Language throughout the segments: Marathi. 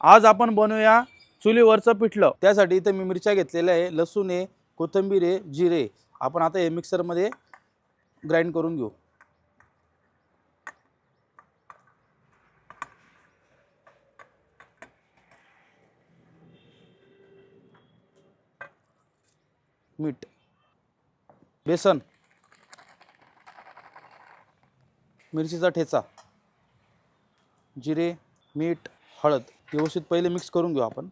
आज आपण बनवूया चुलीवरचं पिठलं. त्यासाठी इथं मी मिरच्या घेतलेल्या आहे लसूण आहे कोथिंबीर आहे जिरे आपण आता हे मिक्सरमध्ये ग्राइंड करून घेऊ. मीठ बेसन मिरचीचा ठेचा जिरे मीठ हळद. व्यवस्थित पहिले मिक्स करून घेऊ आपण.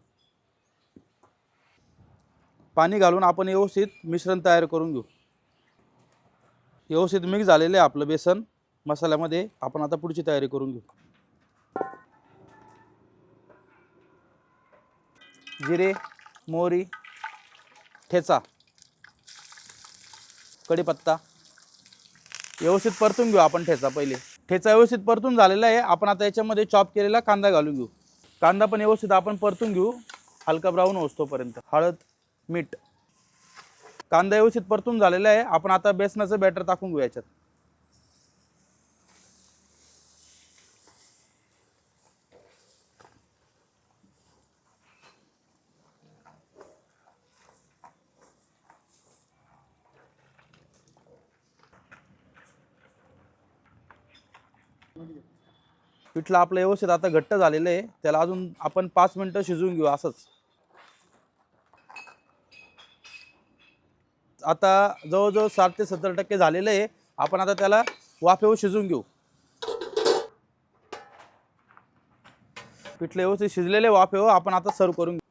पाणी घालून आपण व्यवस्थित मिश्रण तयार करून घेऊ. व्यवस्थित मिक्स झालेलं आहे आपलं बेसन मसाल्यामध्ये. आपण आता पुढची तयारी करून घेऊ. जिरे मोहरी ठेचा कढीपत्ता. व्यवस्थित परतून घेऊ आपण ठेचा पहिले. ठेचा व्यवस्थित परतून झालेला आहे. आपण आता याच्यामध्ये चॉप केलेला कांदा घालून घेऊ. कांदा पण व्यवस्थित आपण परतून घेऊ. हलका ब्राऊन होतोपर्यंत. हळद मीठ. कांदा व्यवस्थित परतून झालेला आहे. आपण आता बेसनाचं बॅटर टाकून घेऊ याच्यात. पिठलं आपलं व्यवस्थित आता घट्ट झालेलं आहे. त्याला अजून आपण पाच मिनटं शिजवून घेऊ असंच. आता जवळजवळ साठ ते सत्तर टक्के झालेलं आहे. आपण आता त्याला वाफेवर शिजवून घेऊ. पिठलं व्यवस्थित शिजलेले वाफेवर. आपण आता सर्व करून घेऊ